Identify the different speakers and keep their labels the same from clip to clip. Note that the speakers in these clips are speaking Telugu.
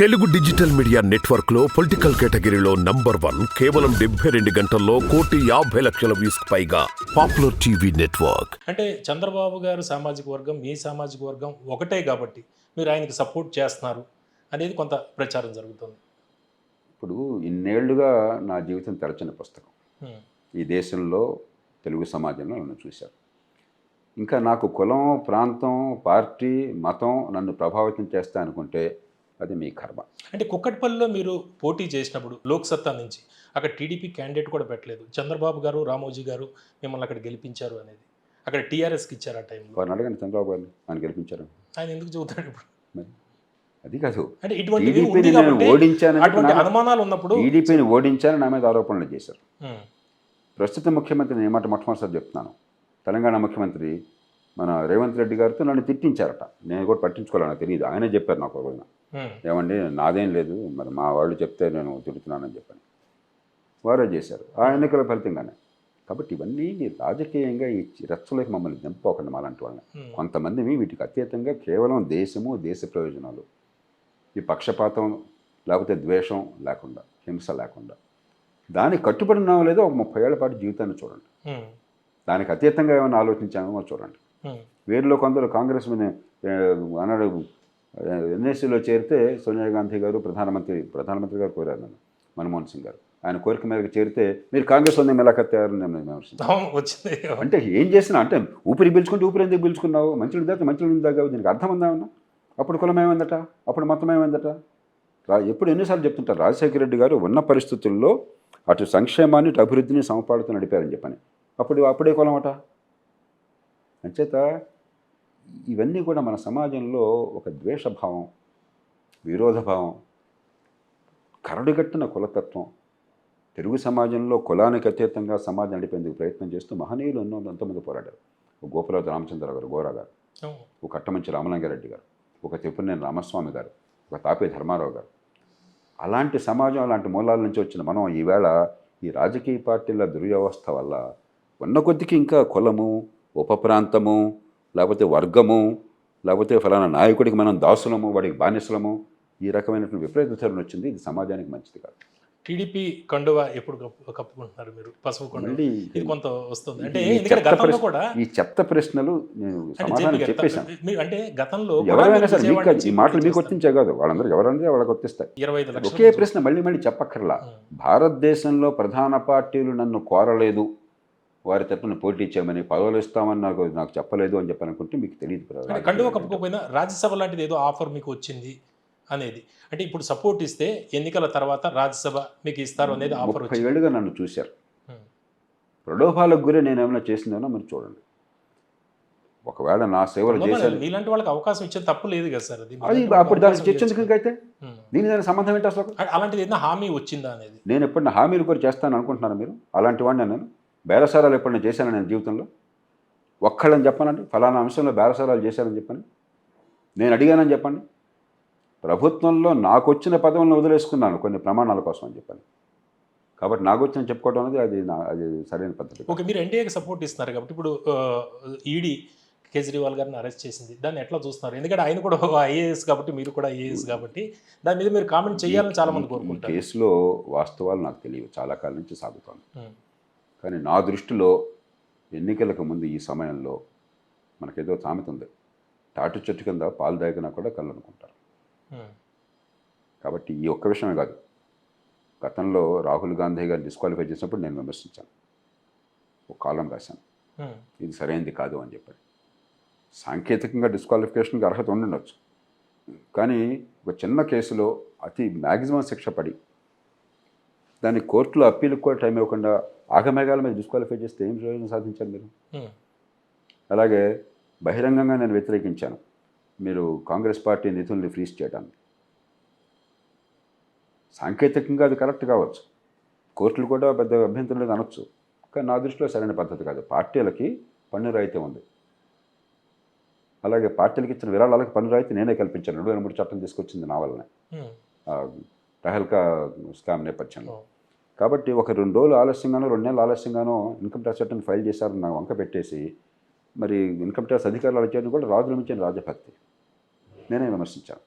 Speaker 1: తెలుగు డిజిటల్ మీడియా నెట్వర్క్లో పొలిటికల్ కేటగిరీలో నంబర్ వన్ కేవలం డెబ్బై రెండు గంటల్లో కోటి యాభై లక్షల వ్యూస్ పైగా పాపులర్ టీవీ నెట్వర్క్.
Speaker 2: అంటే చంద్రబాబు గారు సామాజిక వర్గం మీ సామాజిక వర్గం ఒకటే కాబట్టి మీరు ఆయనకి సపోర్ట్ చేస్తున్నారు అనేది కొంత ప్రచారం జరుగుతుంది.
Speaker 3: ఇప్పుడు ఇన్నేళ్ళుగా నా జీవితం తెరచిన పుస్తకం. ఈ దేశంలో తెలుగు సమాజంలో నన్ను చూశారు. ఇంకా నాకు కులం ప్రాంతం పార్టీ మతం నన్ను ప్రభావితం చేస్తా అనుకుంటే అది మీ కర్మ.
Speaker 2: అంటే కుక్కట్పల్లిలో మీరు పోటీ చేసినప్పుడు లోక్సత్తా నుంచి అక్కడ టీడీపీ క్యాండిడేట్ కూడా పెట్టలేదు. చంద్రబాబు గారు రామోజీ గారు మిమ్మల్ని అక్కడ గెలిపించారు అనేది. అక్కడ టీఆర్ఎస్కి ఇచ్చారు ఆ టైంలో.
Speaker 3: వారిని అడగండి చంద్రబాబు గారిని. ఆయన గెలిపించారు.
Speaker 2: ఆయన ఎందుకు చెబుతాడు ఇప్పుడు?
Speaker 3: మరి అది కాదు.
Speaker 2: అంటే
Speaker 3: టీడీపీని నేను
Speaker 2: అనుమానాలు ఉన్నప్పుడు
Speaker 3: టీడీపీని ఓడించాలని నా మీద ఆరోపణలు చేశారు. ప్రస్తుత ముఖ్యమంత్రి నేను మాట మొట్టమొదటిసారి చెప్తున్నాను. తెలంగాణ ముఖ్యమంత్రి మన రేవంత్ రెడ్డి గారితో నన్ను తిట్టించారట. నేను కూడా పట్టించుకోవాలి నాకు తెలియదు ఆయనే చెప్పారు నాకు ఒక రోజున. ఏమండి నాదేం లేదు. మరి మా వాళ్ళు చెప్తే నేను తిడుతున్నానని చెప్పాను. వారే చేశారు. ఆ ఎన్నికల ఫలితంగానే. కాబట్టి ఇవన్నీ రాజకీయంగా ఈ రచ్చలోకి మమ్మల్ని దింపకండి మాలాంటి వాళ్ళని. కొంతమంది వీటికి అతీతంగా కేవలం దేశము దేశ ప్రయోజనాలు. ఈ పక్షపాతం లేకపోతే ద్వేషం లేకుండా హింస లేకుండా. దానికి కట్టుబడి ఉన్నామో లేదో ఒక ముప్పై ఏళ్ళ పాటు జీవితాన్ని చూడండి. దానికి అతీతంగా ఏమైనా ఆలోచించామో చూడండి. వీరిలో కొందరు కాంగ్రెస్ అన్నాడు ఎన్ఎస్సీలో చేరితే సోనియా గాంధీ గారు ప్రధానమంత్రి ప్రధానమంత్రి గారు కోరారు నన్ను మన్మోహన్ సింగ్ గారు. ఆయన కోరిక మేరకు చేరితే మీరు కాంగ్రెస్ ఉంది మెలకత్తారని నేను అంటే ఏం చేసినా అంటే ఊపిరి పీల్చుకుంటే ఊపిరి ఎందుకు పీల్చుకున్నావు? మంచిని దాకా మంచిని దాకా దీనికి అర్థం ఉందా ఏమన్నా? అప్పుడు కులం ఏమైందట? అప్పుడు మతం ఏమైందట? రా ఎప్పుడు ఎన్నిసార్లు చెప్తుంటారు? రాజశేఖర రెడ్డి గారు ఉన్న పరిస్థితుల్లో అటు సంక్షేమాన్ని ఇటు అభివృద్ధిని సమపాడుతూ నడిపారని చెప్పని. అప్పుడు అప్పుడే కులం అట? అంచేత ఇవన్నీ కూడా మన సమాజంలో ఒక ద్వేషభావం విరోధభావం కరడుగట్టిన కులతత్వం తెలుగు సమాజంలో కులానికి అతీతంగా సమాజం నడిపేందుకు ప్రయత్నం చేస్తూ మహనీయులు ఎన్నో ఎంతోమంది పోరాడారు ఒక గోపురాజు రామచంద్ర గారు గోరా గారు. ఒక కట్టమంచి రామలింగారెడ్డి గారు ఒక తిప్పునేని రామస్వామి గారు ఒక తాపే ధర్మారావు గారు అలాంటి సమాజం అలాంటి మూలాల నుంచి వచ్చిన మనం ఈవేళ ఈ రాజకీయ పార్టీల దుర్వ్యవస్థ వల్ల ఉన్న కొద్దికి ఇంకా కులము ఉప ప్రాంతము లేకపోతే వర్గము లేకపోతే ఫలానా నాయకుడికి మనం దాసులము వాడికి బానిసలము ఈ రకమైనటువంటి విపరీత ధోరణి వచ్చింది. ఇది సమాజానికి మంచిది కాదు.
Speaker 2: టీడీపీ కండువా ఎప్పుడు కప్పు- కప్పుకుంటున్నారు మీరు? పసుపు ఇది కొంత వస్తుంది. అంటే గతంలో కూడా
Speaker 3: ఈ చెత్త ప్రశ్నలు నేను సమాధానం చెప్పేశాను.
Speaker 2: అంటే గతంలో కూడా
Speaker 3: ఎవరైనా సరే మీకు ఈ మాటలు మీకు. వర్తించే కాదు. వాళ్ళందరూ ఎవరైనా వాళ్ళకి వర్తిస్తాయి
Speaker 2: ఇరవై
Speaker 3: ఒకే ప్రశ్న మళ్ళీ మళ్ళీ చెప్పక్కర్లా. భారతదేశంలో ప్రధాన పార్టీలు నన్ను కోరలేదు. వారి తరపున పోటీ చేయమని పదవులు ఇస్తామని నాకు నాకు చెప్పలేదు అని చెప్పనుకుంటే మీకు తెలియదు
Speaker 2: కండువా కప్పుకోకపోయినా రాజ్యసభ లాంటిది ఏదో ఆఫర్ మీకు వచ్చింది అనేది. అంటే ఇప్పుడు సపోర్ట్ ఇస్తే ఎన్నికల తర్వాత రాజ్యసభ మీకు ఇస్తారు అనేది ఆఫర్
Speaker 3: ముప్పై ఏళ్ళుగా నన్ను చూశారు. ప్రలోభాలకు గురి నేను ఏమైనా చేసిందేమో మీరు చూడండి. ఒకవేళ నా సేవలు చేశాను
Speaker 2: మీలాంటి వాళ్ళకి అవకాశం ఇచ్చే తప్పు లేదు కదా సార్? అది
Speaker 3: అప్పుడు దానికి
Speaker 2: ఇవ్వచ్చు.
Speaker 3: అయితే. దీని దానికి సంబంధం ఏంటి అసలు?
Speaker 2: అలాంటిది ఏదైనా హామీ వచ్చిందా అనేది?
Speaker 3: నేను ఎప్పుడైనా హామీలు కూడా చేస్తాను అనుకుంటున్నాను మీరు? అలాంటి వాడిని నేను? బేరసారాలు ఎప్పుడైనా చేశాను నేను జీవితంలో? ఒక్కళ్ళని చెప్పనండి. ఫలానా అంశంలో బేరసారాలు చేశానని చెప్పండి. నేను అడిగానని చెప్పండి. ప్రభుత్వంలో నాకు వచ్చిన పదవులను వదిలేసుకున్నాను కొన్ని ప్రమాణాల కోసం అని చెప్పండి కాబట్టి నాకు వచ్చిన చెప్పుకోవడం అనేది అది నా అది సరైన పద్ధతి.
Speaker 2: ఓకే మీరు ఎన్డీఏకి సపోర్ట్ ఇస్తున్నారు కాబట్టి ఇప్పుడు ఈడీ కేజ్రీవాల్ గారిని అరెస్ట్ చేసింది. దాన్ని ఎట్లా చూస్తున్నారు? ఎందుకంటే ఆయన కూడా ఐఏఎస్ కాబట్టి మీరు కూడా ఐఏఎస్ కాబట్టి దాని మీద మీరు కామెంట్ చేయాలని చాలా మంది కోరుకుంటారు.
Speaker 3: కేసులో వాస్తవాలు నాకు తెలియవు. చాలా కాలం నుంచి సాగుతోంది. కానీ నా దృష్టిలో ఎన్నికలకు ముందు ఈ సమయంలో మనకేదో సామెత ఉంది. తాటి చెట్టు కింద పాలు దాగినా కూడా కళ్ళు అనుకుంటారు
Speaker 2: ఉం.
Speaker 3: కాబట్టి ఈ ఒక్క విషయమే కాదు. గతంలో రాహుల్ గాంధీ గారిని డిస్క్వాలిఫై చేసినప్పుడు నేను విమర్శించాను. ఒక కాలం రాశాను. ఇది సరైనది కాదు అని చెప్పాడు. సాంకేతికంగా డిస్క్వాలిఫికేషన్కి అర్హత ఉండుండొచ్చు. కానీ ఒక చిన్న కేసులో అతి మ్యాక్సిమం శిక్ష పడి దాన్ని కోర్టులో అప్పీలకు కూడా టైం ఇవ్వకుండా ఆగమేఘాల మీద డిస్క్వాలిఫై చేస్తే ఏం ప్రయోజనం సాధించారు మీరు. అలాగే బహిరంగంగా నేను వ్యతిరేకించాను. మీరు కాంగ్రెస్ పార్టీ నిధుల్ని ఫ్రీజ్ చేయడానికి. సాంకేతికంగా అది కరెక్ట్ కావచ్చు. కోర్టులు కూడా పెద్ద అభ్యంతరం లేదు అనొచ్చు. కానీ నా దృష్టిలో సరైన పద్ధతి కాదు. పార్టీలకి పన్ను రాయితీ ఉంది. అలాగే పార్టీలకు ఇచ్చిన విరాళాలకు పన్ను రాయితీ నేనే కల్పించాను. రెండు వేల మూడు చట్టం తీసుకొచ్చింది నా వల్లనే. టహల్కా స్కామ్ నేపథ్యంలో. కాబట్టి ఒక రెండు రోజులు ఆలస్యంగానో రెండు నెలలు ఆలస్యంగానో ఇన్కమ్ ట్యాక్స్ రిటర్న్ ఫైల్ చేశారు నా వంక పెట్టేసి మరి ఇన్కమ్ ట్యాక్స్ అధికారులు చేయడం కూడా రాజుల మించిన రాజభక్తి నేనే విమర్శించాను.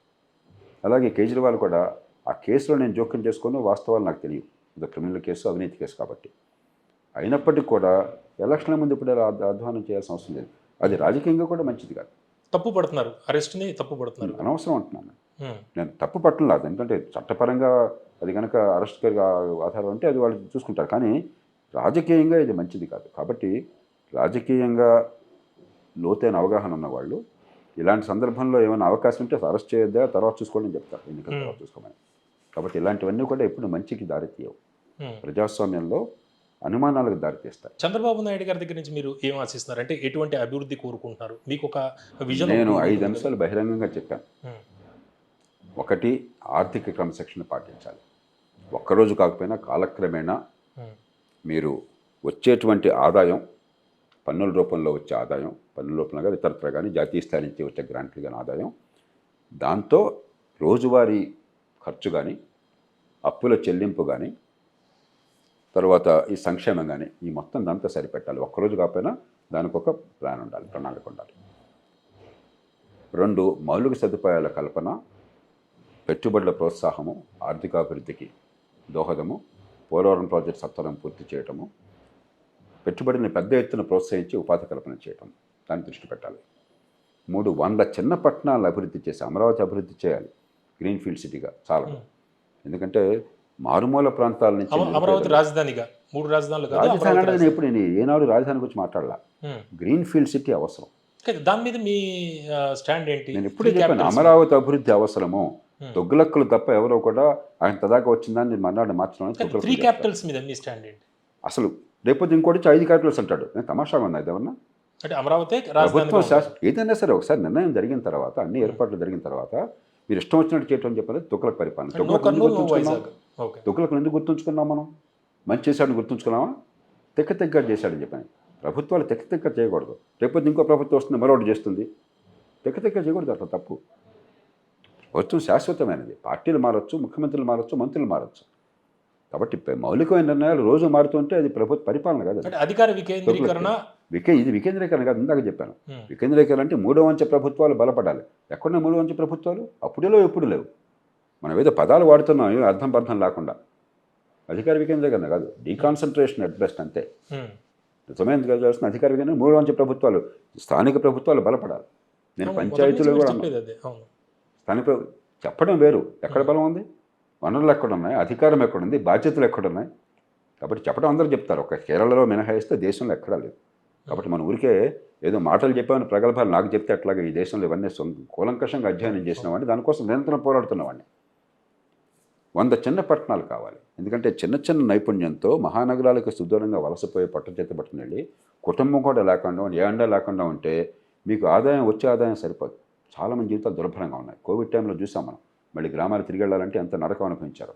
Speaker 3: అలాగే కేజ్రీవాల్ కూడా ఆ కేసులో నేను జోక్యం చేసుకుని వాస్తవాలు నాకు తెలియదు ఇది క్రిమినల్ కేసు అవినీతి కేసు కాబట్టి. అయినప్పటికీ కూడా ఎలక్షన్ల ముందు ఇప్పుడు అధ్వానం చేయాల్సిన అవసరం లేదు. అది రాజకీయంగా కూడా మంచిది కాదు.
Speaker 2: తప్పు పడుతున్నారు. అరెస్ట్ని తప్పు పడుతున్నారు.
Speaker 3: అనవసరం అంటున్నాను. నేను తప్పు పట్టలేదు ఎందుకంటే చట్టపరంగా అది కనుక అరెస్ట్ ఆధారం అంటే అది వాళ్ళు చూసుకుంటారు. కానీ రాజకీయంగా ఇది మంచిది కాదు. కాబట్టి రాజకీయంగా లోతైన అవగాహన ఉన్న వాళ్ళు ఇలాంటి సందర్భంలో ఏమైనా అవకాశం ఉంటే అరెస్ట్ చేయొద్దా? తర్వాత చూసుకోండి చెప్తారు. ఎన్నికల. తర్వాత చూసుకోమని. కాబట్టి ఇలాంటివన్నీ కూడా ఎప్పుడు మంచికి దారితీయవు. ప్రజాస్వామ్యంలో అనుమానాలకు దారితీస్తాయి.
Speaker 2: చంద్రబాబు నాయుడు గారి దగ్గర నుంచి మీరు ఏం ఆశిస్తున్నారు? అంటే ఎటువంటి అభివృద్ధి కోరుకుంటున్నారు? మీకు ఒక విజన్
Speaker 3: నేను ఐదు అంశాలు బహిరంగంగా చెప్పాను. ఒకటి ఆర్థిక క్రమశిక్షణ పాటించాలి. ఒక్కరోజు కాకపోయినా కాలక్రమేణా
Speaker 2: ఉమ్,
Speaker 3: మీరు వచ్చేటువంటి ఆదాయం పన్నుల రూపంలో వచ్చే ఆదాయం పన్నుల రూపంలో కానీ ఇతరత్ర కానీ జాతీయ స్థాయి నుంచి వచ్చే గ్రాంట్లు కానీ ఆదాయం దాంతో రోజువారీ ఖర్చు కానీ అప్పుల చెల్లింపు కానీ తర్వాత ఈ సంక్షేమం కానీ ఈ మొత్తం దాంతో సరిపెట్టాలి. ఒక్కరోజు కాకపోయినా దానికి ఒక ప్లాన్ ఉండాలి ప్రణాళిక ఉండాలి. రెండు మౌలిక సదుపాయాల కల్పన పెట్టుబడుల ప్రోత్సాహము ఆర్థికాభివృద్ధికి దోహదము పోలవరం ప్రాజెక్ట్ సత్వరం పూర్తి చేయటము పెట్టుబడిని పెద్ద ఎత్తున ప్రోత్సహించి ఉపాధి కల్పన చేయటం. దాన్ని దృష్టి పెట్టాలి. మూడు వంద చిన్న పట్టణాలు అభివృద్ధి చేసి అమరావతి అభివృద్ధి చేయాలి. గ్రీన్ ఫీల్డ్ సిటీగా చాలా ఎందుకంటే మారుమూల ప్రాంతాల నుంచి
Speaker 2: అమ- అమరావతి రాజధానిగా. మూడు రాజధానులు
Speaker 3: రాజధాని
Speaker 2: అమరావతి
Speaker 3: అనేది ఎప్పుడు నేను ఏనాడు రాజధాని గురించి మాట్లాడాల.
Speaker 2: ఉమ్.
Speaker 3: గ్రీన్ ఫీల్డ్ సిటీ అవసరం.
Speaker 2: దాని మీద మీ స్టాండ్ ఏంటి?
Speaker 3: నేను ఎప్పుడే చెప్పాను. అమరావతి అభివృద్ధి అవసరము.
Speaker 2: Hmm.
Speaker 3: దొగ్గులక్కులు తప్ప ఎవరో కూడా ఆయన తదాకా వచ్చిందని నేను మర్నాడు మార్చడం తొగ్గులక్కులు
Speaker 2: త్రీ. క్యాపిటల్స్ మీద మీ స్టాండ్
Speaker 3: అసలు రేపొద్దు ఇంకోటి ఐదు క్యాపిటల్స్ అంటాడు. నేను తమాషాగా ఉంది ఏమన్నా
Speaker 2: అంటే అమరావతి
Speaker 3: ప్రభుత్వం ఏదైనా సరే ఒకసారి నిర్ణయం జరిగిన తర్వాత అన్ని ఏర్పాట్లు జరిగిన తర్వాత మీరు ఇష్టం వచ్చినట్టు చేయటం అని చెప్పలేదు తుక్కలకు పరిపాలన. తుగ్లకులను ఎందుకు గుర్తుంచుకున్నాం? మనం? మంచి చేశాడని గుర్తుంచుకున్నామా? తెక్క తెగ్గ చేశాడని చెప్పని. ప్రభుత్వాలు తెక్క తెక్క చేయకూడదు. రేపొద్దు ఇంకో ప్రభుత్వం వస్తుంది మరొకటి చేస్తుంది. తెక్క తెక్క చేయకూడదు అట్లా తప్పు. ప్రభుత్వం శాశ్వతమైనది. పార్టీలు మారచ్చు ముఖ్యమంత్రులు మారచ్చు మంత్రులు మారచ్చు. కాబట్టి మౌలికమైన నిర్ణయాలు రోజు మారుతుంటే అది ప్రభుత్వ పరిపాలన కాదు
Speaker 2: అధికార వికేంద్రీకరణ
Speaker 3: వికే ఇది వికేంద్రీకరణ కాదు ఇందాక చెప్పాను. వికేంద్రీకరణ అంటే మూడో వంచ ప్రభుత్వాలు బలపడాలి. ఎక్కడున్న మూడో వంచ ప్రభుత్వాలు? అప్పుడే లేవు ఎప్పుడు లేవు. మనం ఏదో పదాలు వాడుతున్నాం అర్థం పర్థం లేకుండా. అధికార వికేంద్రీకరణ కాదు డీకాన్సన్ట్రేషన్ అట్ బెస్ట్ అంతే. నిజమైన చేస్తున్న? అధికార వికేంద్రం మూడో వంచ ప్రభుత్వాలు స్థానిక ప్రభుత్వాలు బలపడాలి. నేను పంచాయతీలో కూడా
Speaker 2: మీరు
Speaker 3: చెప్పడం వేరు. ఎక్కడ బలం ఉంది? వనరులు ఎక్కడున్నాయి? అధికారం ఎక్కడుంది? బాధ్యతలు ఎక్కడున్నాయి? కాబట్టి చెప్పడం అందరూ చెప్తారు. ఒక కేరళలో మినహాయిస్తే దేశంలో ఎక్కడా లేదు కాబట్టి మన ఊరికే ఏదో మాటలు చెప్పామని ప్రగల్భాలు నాకు చెప్తే అట్లాగే ఈ దేశంలో ఇవన్నీ కూలంకషంగా అధ్యయనం చేసిన వాడిని దానికోసం నిరంతరం పోరాడుతున్నవాడిని. వంద చిన్న పట్టణాలు కావాలి. ఎందుకంటే చిన్న చిన్న నైపుణ్యంతో మహానగరాలకు సుదూరంగా వలసపోయే పట్టణ చేత పట్టుకుని వెళ్ళి కుటుంబం కూడా లేకుండా ఏ అండా లేకుండా ఉంటే మీకు ఆదాయం వచ్చే ఆదాయం సరిపోదు. చాలామంది జీవితాలు దుర్భరంగా ఉన్నాయి. కోవిడ్ టైంలో చూసాం మనం. మళ్ళీ గ్రామాలు తిరిగి వెళ్ళాలంటే ఎంత నరకం అనుభవించారు.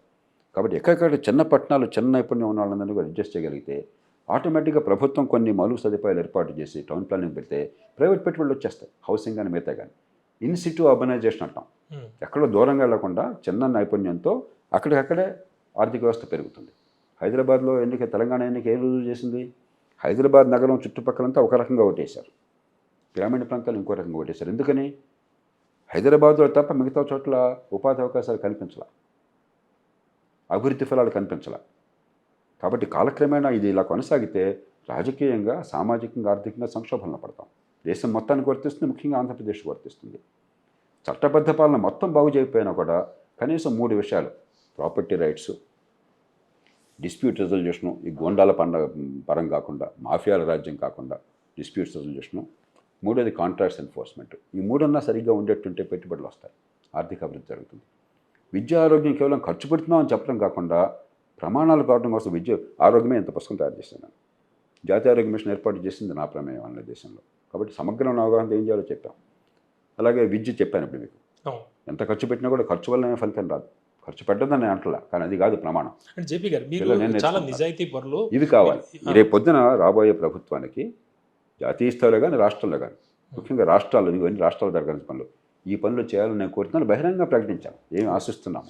Speaker 3: కాబట్టి ఎక్కడెక్కడ చిన్న పట్టణాలు చిన్న నైపుణ్యం ఉన్న వాళ్ళందరినీ కూడా అడ్జస్ట్ చేయగలిగితే ఆటోమేటిక్గా ప్రభుత్వం కొన్ని మౌలిక సదుపాయాలు ఏర్పాటు చేసి టౌన్ ప్లానింగ్ పెడితే ప్రైవేట్ పెట్టుబడులు వచ్చేస్తాయి. హౌసింగ్ కానీ మిగతా కానీ. ఇన్ సిటీ అర్బనైజేషన్ అంటాం. ఎక్కడో దూరంగా వెళ్ళకుండా చిన్న నైపుణ్యంతో అక్కడికక్కడే ఆర్థిక వ్యవస్థ పెరుగుతుంది. హైదరాబాద్లో ఎన్నిక తెలంగాణ ఎన్నిక ఏ రుజువు చేసింది? హైదరాబాద్ నగరం చుట్టుపక్కలంతా ఒక రకంగా ఓటేశారు. గ్రామీణ ప్రాంతాలు ఇంకో రకంగా ఓటేశారు. ఎందుకని? హైదరాబాద్లో తప్ప మిగతా చోట్ల ఉపాధి అవకాశాలు కనిపించాల. అభివృద్ధి ఫలాలు కనిపించాల. కాబట్టి కాలక్రమేణా ఇది ఇలా కొనసాగితే రాజకీయంగా సామాజికంగా ఆర్థికంగా సంక్షోభంలో పడతాం. దేశం మొత్తానికి వర్తిస్తుంది ముఖ్యంగా ఆంధ్రప్రదేశ్ వర్తిస్తుంది చట్టబద్ధ పాలన మొత్తం బాగు చేయకపోయినా కూడా కనీసం మూడు విషయాలు. ప్రాపర్టీ రైట్స్ డిస్ప్యూట్ రిజల్యూషను ఈ గోండాల పండ పరం కాకుండా మాఫియాల రాజ్యం కాకుండా డిస్ప్యూట్స్ రిజల్యూషను మూడోది కాంట్రాక్ట్స్ ఎన్ఫోర్స్మెంట్ ఈ మూడన్నా సరిగ్గా ఉండేట్టుంటే పెట్టుబడులు వస్తాయి. ఆర్థిక అభివృద్ధి జరుగుతుంది. విద్య ఆరోగ్యం కేవలం ఖర్చు పెడుతున్నాం అని చెప్పడం కాకుండా ప్రమాణాలు కావడం కోసం విద్య ఆరోగ్యమే ఎంత పుస్తకం తయారు చేశాను నేను. జాతీయ ఆరోగ్య మిషన్ ఏర్పాటు చేసింది నా ప్రమేయం అన్న దేశంలో. కాబట్టి సమగ్రమైన అవగాహన ఏం చేయాలో చెప్పాం. అలాగే విద్య చెప్పాను ఇప్పుడు మీకు. ఎంత ఖర్చు పెట్టినా కూడా ఖర్చు వల్లనే ఫలితం రాదు. ఖర్చు పెట్టదని అంటలా కానీ అది కాదు ప్రమాణం.
Speaker 2: జేపీ గారు చాలా. నిజాయితీ పరులు.
Speaker 3: ఇవి కావాలి. రేపు పొద్దున రాబోయే ప్రభుత్వానికి జాతీయ స్థాయిలో కానీ రాష్ట్రంలో కానీ ముఖ్యంగా రాష్ట్రాలు ఇవన్నీ రాష్ట్రాల దగ్గర పనులు. ఈ పనులు చేయాలని నేను కోరుతున్నాను. బహిరంగంగా ప్రకటించాను ఏమి ఆశిస్తున్నాము